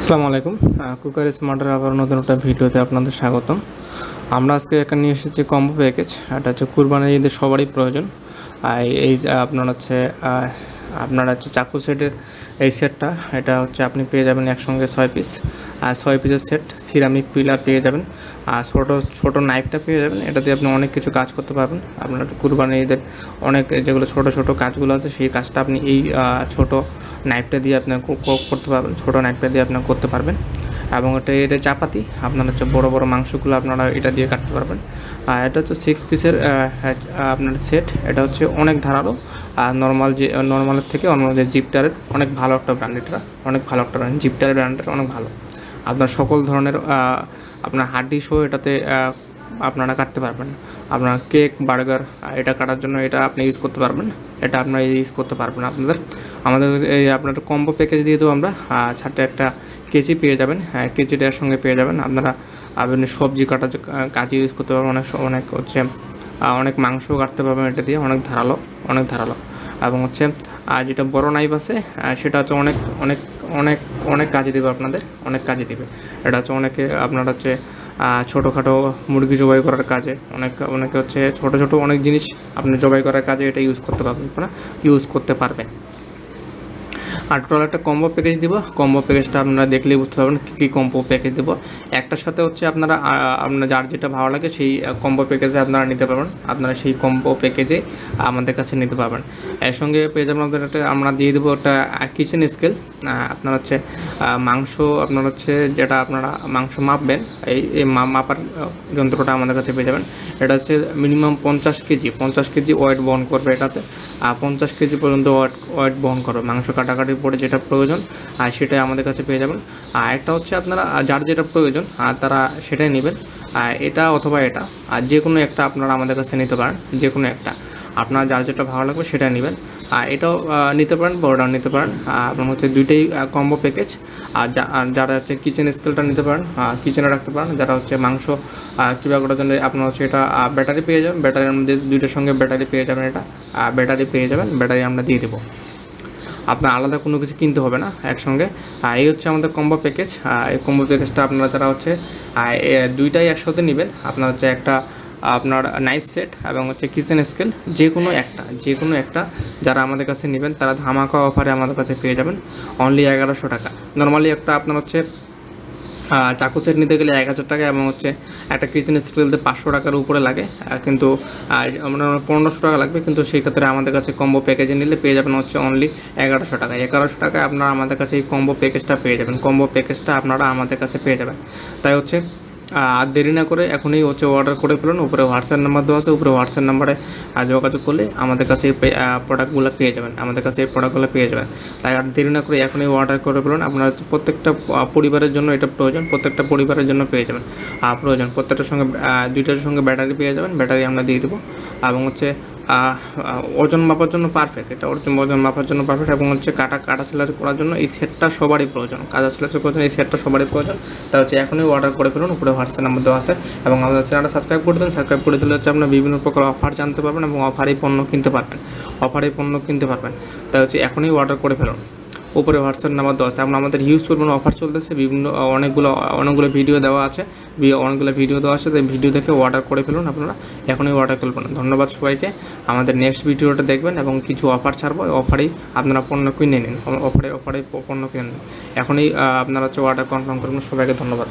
আসসালামু আলাইকুম। কুকার স্মার্টের আবার নতুন একটা ভিডিওতে আপনাদের স্বাগতম। আমরা আজকে এখানে নিয়ে এসেছি কম্বো প্যাকেজ এটা হচ্ছে কুরবানির ঈদের সবারই প্রয়োজন। আর এই আপনার হচ্ছে আপনার হচ্ছে চাকু সেটের এই সেটটা এটা হচ্ছে আপনি পেয়ে যাবেন একসঙ্গে ছয় পিস আর ছয় পিসের সেট সিরামিক পিলার পেয়ে যাবেন। আর ছোটো ছোটো নাইফটা পেয়ে যাবেন, এটা দিয়ে আপনি অনেক কিছু কাজ করতে পারবেন। আপনার কুরবানি ঈদের অনেক যেগুলো ছোটো ছোটো কাজগুলো আছে, সেই কাজটা আপনি এই ছোটো নাইফটা দিয়ে আপনি কো- কো- করতে পারবেন ছোটো নাইফটা দিয়ে আপনি করতে পারবেন। এবং এটা এটা চাপাতি, আপনার হচ্ছে বড় বড় মাংসগুলো আপনারা এটা দিয়ে কাটতে পারবেন। আর এটা হচ্ছে সিক্স পিসের আপনার সেট এটা হচ্ছে অনেক ধারালো। আর নর্মাল যে নর্মালের থেকে অন্য যে জিপটারের অনেক ভালো একটা ব্র্যান্ড এটা। অনেক ভালো একটা ব্র্যান্ড জিপটারের ব্র্যান্ডের অনেক ভালো। আপনার সকল ধরনের আপনার হাড্ডি সহ এটাতে আপনারা কাটতে পারবেন। আপনার কেক বার্গার এটা কাটার জন্য এটা আপনি ইউজ করতে পারবেন। এটা আপনারা ইউজ করতে পারবেন আপনাদের। আমাদের এই আপনার কম্বো প্যাকেজ দিয়ে দেবো আমরা। ছাড়তে একটা কেজি পেয়ে যাবেন। হ্যাঁ কেজিটার সঙ্গে পেয়ে যাবেন। আপনারা আপনি সবজি কাটার কাজে ইউজ করতে পারবেন। অনেক অনেক হচ্ছে অনেক মাংস কাটতে পারবেন এটা দিয়ে। অনেক ধারালো অনেক ধারালো। এবং হচ্ছে, আর যেটা বড় নাইফ আছে সেটা হচ্ছে অনেক অনেক অনেক অনেক কাজে দেবে আপনাদের। অনেক কাজে দেবে। এটা হচ্ছে অনেকে, আপনার হচ্ছে ছোটোখাটো মুরগি জবাই করার কাজে। অনেক, অনেকে হচ্ছে ছোটো ছোটো অনেক জিনিস আপনি জবাই করার কাজে এটা ইউজ করতে পারবেন আপনারা ইউজ করতে পারবেন। আর টোটাল একটা কম্বো প্যাকেজ দিব। কম্বো প্যাকেজটা আপনারা দেখলেই বুঝতে পারবেন কী কী কম্বো প্যাকেজ দেবো। একটার সাথে হচ্ছে আপনারা আপনার যার যেটা ভালো লাগে সেই কম্বো প্যাকেজে আপনারা নিতে পারবেন। আপনারা সেই কম্বো প্যাকেজে আমাদের কাছে নিতে পারবেন। এর সঙ্গে পেয়ে যাবেন আপনাদের একটা, আমরা দিয়ে দেবো একটা কিচেন স্কেল আপনার হচ্ছে মাংস, আপনার হচ্ছে যেটা আপনারা মাংস মাপবেন, এই এই মাপার যন্ত্রটা আমাদের কাছে পেয়ে যাবেন। এটা হচ্ছে মিনিমাম পঞ্চাশ কেজি। পঞ্চাশ কেজি ওয়েট বহন করবে এটাতে। আর পঞ্চাশ কেজি পর্যন্ত ওয়েট ওয়েট বহন করবে। মাংস কাটাকাটির পরে যেটা প্রয়োজন, আর সেটাই আমাদের কাছে পেয়ে যাবেন। আর একটা হচ্ছে আপনারা যার যেটা প্রয়োজন, আর তারা সেটাই নেবেন। আর এটা অথবা এটা, আর যে কোনো একটা আপনারা আমাদের কাছে নিতে পারেন, যে কোনো একটা। আপনার যার যেটা ভালো লাগবে সেটা নেবেন। আর এটাও নিতে পারেন বড়টাও নিতে পারেন। আপনার হচ্ছে দুইটাই কম্বো প্যাকেজ আর যারা হচ্ছে কিচেন স্কেলটা নিতে পারেন কিচেনে রাখতে পারেন, যারা হচ্ছে মাংস কীভাবে করার জন্য আপনার হচ্ছে এটা ব্যাটারি পেয়ে যাবেন। ব্যাটারির মধ্যে দুইটার সঙ্গে ব্যাটারি পেয়ে যাবেন এটা। ব্যাটারি পেয়ে যাবেন ব্যাটারি আমরা দিয়ে দেবো। আপনার আলাদা কোনো কিছু কিনতে হবে না একসঙ্গে। এই হচ্ছে আমাদের কম্বো প্যাকেজ এই কম্বো প্যাকেজটা আপনারা তারা হচ্ছে দুইটাই একসাথে নেবেন। আপনার হচ্ছে একটা, আপনার নাইফ সেট এবং হচ্ছে কিচেন স্কেল যে কোনো একটা, যে কোনো একটা যারা আমাদের কাছে নেবেন, তারা ধামাকা অফারে আমাদের কাছে পেয়ে যাবেন। অনলি এগারোশো টাকা। নর্মালি একটা আপনার হচ্ছে চাকু সেট নিতে গেলে এক হাজার টাকা এবং হচ্ছে একটা কিচেন স্টিলতে পাঁচশো টাকার উপরে লাগে। কিন্তু পনেরোশো টাকা লাগবে, কিন্তু সেই ক্ষেত্রে আমাদের কাছে কম্বো প্যাকেজে নিলে পেয়ে যাবেন হচ্ছে অনলি এগারোশো টাকা। এগারোশো টাকায় আপনারা আমাদের কাছে এই কম্বো প্যাকেজটা পেয়ে যাবেন। কম্বো প্যাকেজটা আপনারা আমাদের কাছে পেয়ে যাবেন। তাই হচ্ছে আর দেরি না করে এখনই হচ্ছে অর্ডার করে ফেলুন। উপরে হোয়াটসঅ্যাপ নাম্বার দেওয়া আছে, উপরে হোয়াটসঅ্যাপ নাম্বারে যোগাযোগ করলে আমাদের কাছে এই প্রোডাক্টগুলো পেয়ে যাবেন। আমাদের কাছে এই প্রোডাক্টগুলো পেয়ে যাবেন। তাই আর দেরি না করে এখনই অর্ডার করে ফেলুন। আপনার প্রত্যেকটা পরিবারের জন্য এটা প্রয়োজন, প্রত্যেকটা পরিবারের জন্য পেয়ে যাবেন। প্রয়োজন। প্রত্যেকটার সঙ্গে দুইটার সঙ্গে ব্যাটারি পেয়ে যাবেন। ব্যাটারি আমরা দিয়ে দেবো। এবং হচ্ছে ওজন মাপার জন্য পারফেক্ট এটা ওজন ওজন মাপার জন্য পারফেক্ট এবং হচ্ছে কাটা কাটা সেলাচ করার জন্য এই সেটটা সবারই প্রয়োজন। কাটা সেলাচ করার জন্য এই সেটটা সবারই প্রয়োজন। তা হচ্ছে এখনই অর্ডার করে ফেলুন, উপরে হোয়াটসঅ্যাপ নাম্বার দেওয়া আছে এবং আমাদের চ্যানেলটা সাবস্ক্রাইব করে দেন। সাবস্ক্রাইব করে দিলে হচ্ছে আপনার বিভিন্ন প্রকার অফার জানতে পারবেন এবং অফারে পণ্য কিনতে পারবেন। অফারে পণ্য কিনতে পারবেন। তাই হচ্ছে এখনই অর্ডার করে ফেলুন। উপরে হোয়াটসঅ্যাপ নাম্বার দেওয়া আছে। এখন আমাদের হিউজ পরিমাণ অফার চলতেছে, বিভিন্ন, অনেকগুলো অনেকগুলো ভিডিও দেওয়া আছে। অনেকগুলো ভিডিও দেওয়া আছে, তাই ভিডিও দেখে অর্ডার করে ফেলুন আপনারা। এখনই অর্ডার করবেন ধন্যবাদ সবাইকে। আমাদের নেক্সট ভিডিওটা দেখবেন এবং কিছু অফার ছাড়বো। অফারেই আপনারা পণ্য কিনে নিন। অফারে অফারে পণ্য কিনে নিন। এখনই আপনারা হচ্ছে অর্ডার কনফার্ম করবেন। সবাইকে ধন্যবাদ।